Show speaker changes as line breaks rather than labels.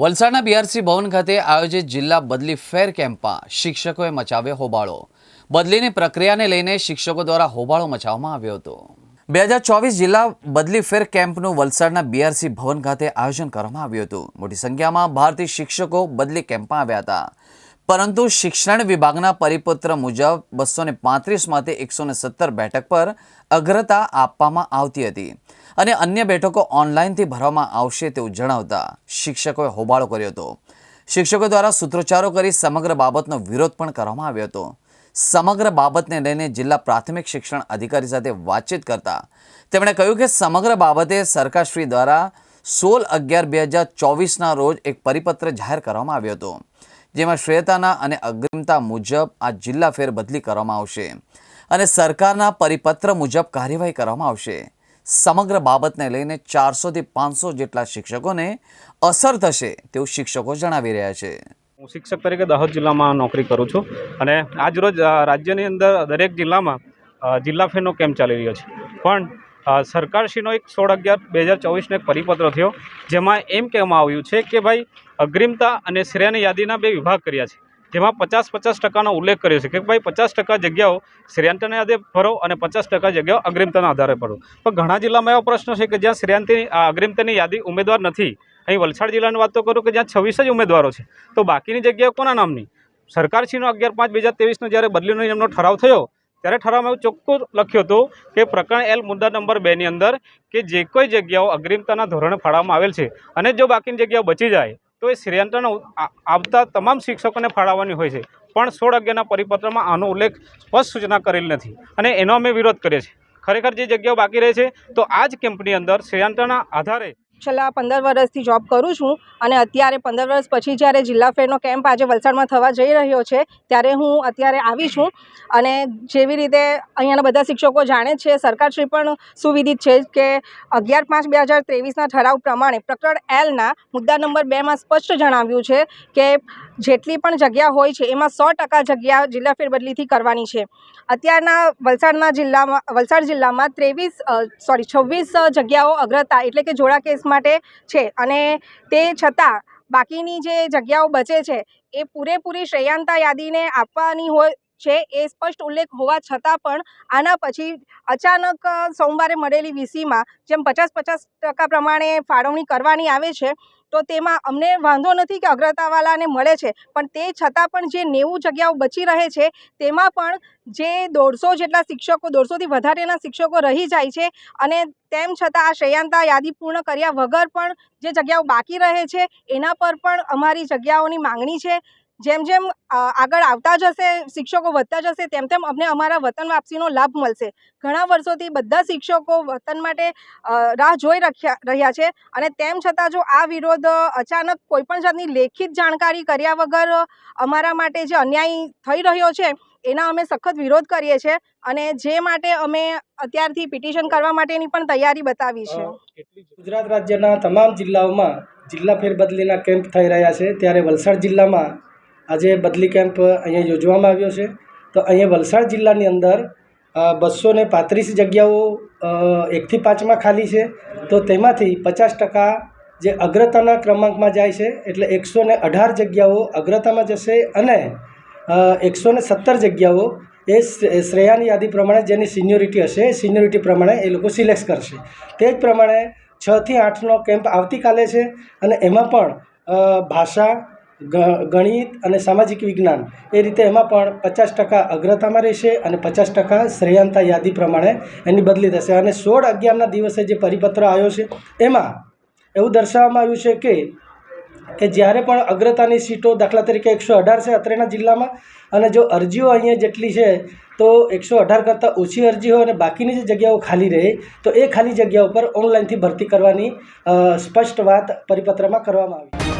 વલસાડના બીઆરસી ભવન ખાતે આયોજિત જિલ્લા બદલી ફેર કેમ્પમાં શિક્ષકોએ મચાવ્યો હોબાળો. બદલીની પ્રક્રિયાને લઈને શિક્ષકો દ્વારા હોબાળો મચાવવામાં આવ્યો હતો. બે હજાર ચોવીસ જિલ્લા બદલી ફેર કેમ્પનું વલસાડના બીઆરસી ભવન ખાતે આયોજન કરવામાં આવ્યું હતું. મોટી સંખ્યામાં ભારતીય શિક્ષકો બદલી કેમ્પમાં આવ્યા હતા. પરંતુ શિક્ષણ વિભાગના પરિપત્ર મુજબ બસો ને પાંત્રીસમાંથી એકસો ને સત્તર બેઠક પર અગ્રતા આપવામાં આવતી હતી અને અન્ય બેઠકો ઓનલાઈનથી ભરવામાં આવશે તેવું જણાવતા શિક્ષકોએ હોબાળો કર્યો હતો. શિક્ષકો દ્વારા સૂત્રોચ્ચારો કરી સમગ્ર બાબતનો વિરોધ પણ કરવામાં આવ્યો હતો. સમગ્ર બાબતને લઈને જિલ્લા પ્રાથમિક શિક્ષણ અધિકારી સાથે વાતચીત કરતા તેમણે કહ્યું કે સમગ્ર બાબતે સરકારશ્રી દ્વારા સોળ અગિયાર બે હજાર ચોવીસના રોજ એક પરિપત્ર જાહેર કરવામાં આવ્યો હતો. જેમાં શ્વેતાના અને અગ્રિમતા મુજબ આ જિલ્લા ફેર બદલી કરવામાં આવશે અને સરકારના પરિપત્ર મુજબ કાર્યવાહી કરવામાં આવશે. સમગ્ર બાબતને લઈને ચારસોથી પાંચસો જેટલા શિક્ષકોને અસર થશે તેવું શિક્ષકો જણાવી રહ્યા છે.
હું શિક્ષક તરીકે દાહોદ જિલ્લામાં નોકરી કરું છું અને આજ રોજ રાજ્યની અંદર દરેક જિલ્લામાં જિલ્લા ફેરનો કેમ્પ ચાલી રહ્યો છે. પણ સરકારશ્રીનો એક સોળ અગિયાર બે હજાર ચોવીસનો એક પરિપત્ર થયો, જેમાં એમ કહેવામાં આવ્યું છે કે ભાઈ, અગ્રિમતા અને શ્રેયાની યાદીના બે વિભાગ કર્યા છે. જેમાં પચાસ પચાસ ટકાનો ઉલ્લેખ કર્યો છે કે ભાઈ, પચાસ ટકા જગ્યાઓ શ્રેયાંતના આધારે ભરો અને પચાસ ટકા જગ્યાઓ અગ્રિમતાના આધારે ભરો પણ ઘણા જિલ્લામાં એવો પ્રશ્ન છે કે જ્યાં શ્રેયાંતની અગ્રિમતાની યાદી ઉમેદવાર નથી. અહીં વલસાડ જિલ્લાની વાત તો કરું કે જ્યાં છવ્વીસ જ ઉમેદવારો છે. તો બાકીની જગ્યાઓ કોના નામની? સરકારશ્રીનો અગિયાર પાંચ બે હજાર તેવીસનો જ્યારે બદલીનો નિયમનો ઠરાવ થયો ત્યારે ઠરાવમાં એવું ચોખ્ખું લખ્યું હતું કે પ્રકરણ એલ મુદ્દા નંબર બેની અંદર કે જે કોઈ જગ્યાઓ અગ્રિમતાના ધોરણે ફાળવવામાં આવેલ છે અને જો બાકીની જગ્યાઓ બચી જાય, તો એ શ્રેયાંતનો આવતા તમામ શિક્ષકોને ફાળવવાની હોય છે. પણ સોળ અગિયારના પરિપત્રમાં આનો ઉલ્લેખ સ્પષ્ટ સૂચના કરેલ નથી અને એનો અમે વિરોધ કરીએ છીએ. ખરેખર જે જગ્યાઓ બાકી રહે છે, તો આ જ કેમ્પની અંદર શ્રેયાંતના આધારે
છેલ્લા પંદર વર્ષથી જોબ કરું છું અને અત્યારે પંદર વર્ષ પછી જ્યારે જિલ્લા ફેરનો કેમ્પ આજે વલસાડમાં થવા જઈ રહ્યો છે, ત્યારે હું અત્યારે આવી છું અને જેવી રીતે અહીંયાના બધા શિક્ષકો જાણે છે, સરકારશ્રી પણ સુવિધિત છે કે અગિયાર પાંચ બે હજાર ત્રેવીસના ઠરાવ પ્રમાણે પ્રકરણ એલના મુદ્દા નંબર બેમાં સ્પષ્ટ જણાવ્યું છે કે જેટલી પણ જગ્યા હોય છે, એમાં સો ટકા જગ્યા જિલ્લા ફેરબદલીથી કરવાની છે. અત્યારના વલસાડના જિલ્લામાં, વલસાડ જિલ્લામાં ત્રેવીસ સોરી છવ્વીસ જગ્યાઓ અગ્રતા એટલે કે જોડા કેસ માટે છે. અને તે છતાં બાકીની જે જગ્યાઓ બચે છે, એ પૂરેપૂરી શ્રેયાંતા યાદીને આપવાની હોય છે એ સ્પષ્ટ ઉલ્લેખ હોવા છતાં પણ આના પછી અચાનક સોમવારે મળેલી વીસીમાં જેમ પચાસ પચાસ ટકા પ્રમાણે ફાળવણી કરવાની આવે છે, તો તેમાં અમને વાંધો નથી કે અગ્રતાવાળાને મળે છે. પણ તે છતાં પણ જે નેવું જગ્યાઓ બચી રહે છે, તેમાં પણ જે દોઢસો જેટલા શિક્ષકો, દોઢસોથી વધારેના શિક્ષકો રહી જાય છે અને તેમ છતાં આ શ્રેયાંતા યાદી પૂર્ણ કર્યા વગર પણ જે જગ્યાઓ બાકી રહે છે, એના પર પણ અમારી જગ્યાઓની માંગણી છે. જેમ જેમ આગળ આવતા જશે, શિક્ષકો વધતા જશે, તેમ તેમ અમને અમારા વતન વાપસીનો લાભ મળશે. ઘણા વર્ષોથી બધા શિક્ષકો વતન માટે રાહ જોઈ રખ્યા, રહ્યા છે અને તેમ છતાં જો આ વિરોધ અચાનક કોઈપણ જાતની લેખિત જાણકારી કર્યા વગર અમારા માટે જે અન્યાય થઈ રહ્યો છે, એના અમે સખત વિરોધ કરીએ છીએ અને જે માટે અમે અત્યારથી પિટિશન કરવા માટેની પણ તૈયારી બતાવી છે.
ગુજરાત રાજ્યના તમામ જિલ્લાઓમાં જિલ્લા ફેરબદલીના કેમ્પ થઈ રહ્યા છે. ત્યારે વલસાડ જિલ્લામાં આજે બદલી કેમ્પ અહીંયા યોજવામાં આવ્યો છે. તો અહીંયા વલસાડ જિલ્લાની અંદર બસો ને પાંત્રીસ જગ્યાઓ એકથી પાંચમાં ખાલી છે. તો તેમાંથી પચાસ ટકા જે અગ્રતાના ક્રમાંકમાં જાય છે, એટલે એકસો ને અઢાર જગ્યાઓ અગ્રતામાં જશે અને એકસો ને સત્તર જગ્યાઓ એ શ્રેયાની યાદી પ્રમાણે જેની સિનિયોરિટી હશે, એ સિનિયોરિટી પ્રમાણે એ લોકો સિલેક્ટ કરશે. તે જ પ્રમાણે છથી આઠનો કેમ્પ આવતીકાલે છે અને એમાં પણ ભાષા ગણિત અને સામાજિક વિજ્ઞાન એ રીતે એમાં પણ પચાસ ટકા અગ્રતામાં રહેશે અને પચાસ ટકા શ્રેયાંતા યાદી પ્રમાણે એની બદલી થશે. અને સોળ અગિયારના દિવસે જે પરિપત્ર આવ્યો છે, એમાં એવું દર્શાવવામાં આવ્યું છે કે કે જ્યારે પણ અગ્રતાની સીટો દાખલા તરીકે એકસો અઢાર છે અત્રેના જિલ્લામાં અને જો અરજીઓ અહીંયા જેટલી છે, તો એકસો અઢાર કરતાં ઓછી અરજી હોય અને બાકીની જે જગ્યાઓ ખાલી રહે, તો એ ખાલી જગ્યા ઉપર ઓનલાઈનથી ભરતી કરવાની સ્પષ્ટ વાત પરિપત્રમાં કરવામાં આવી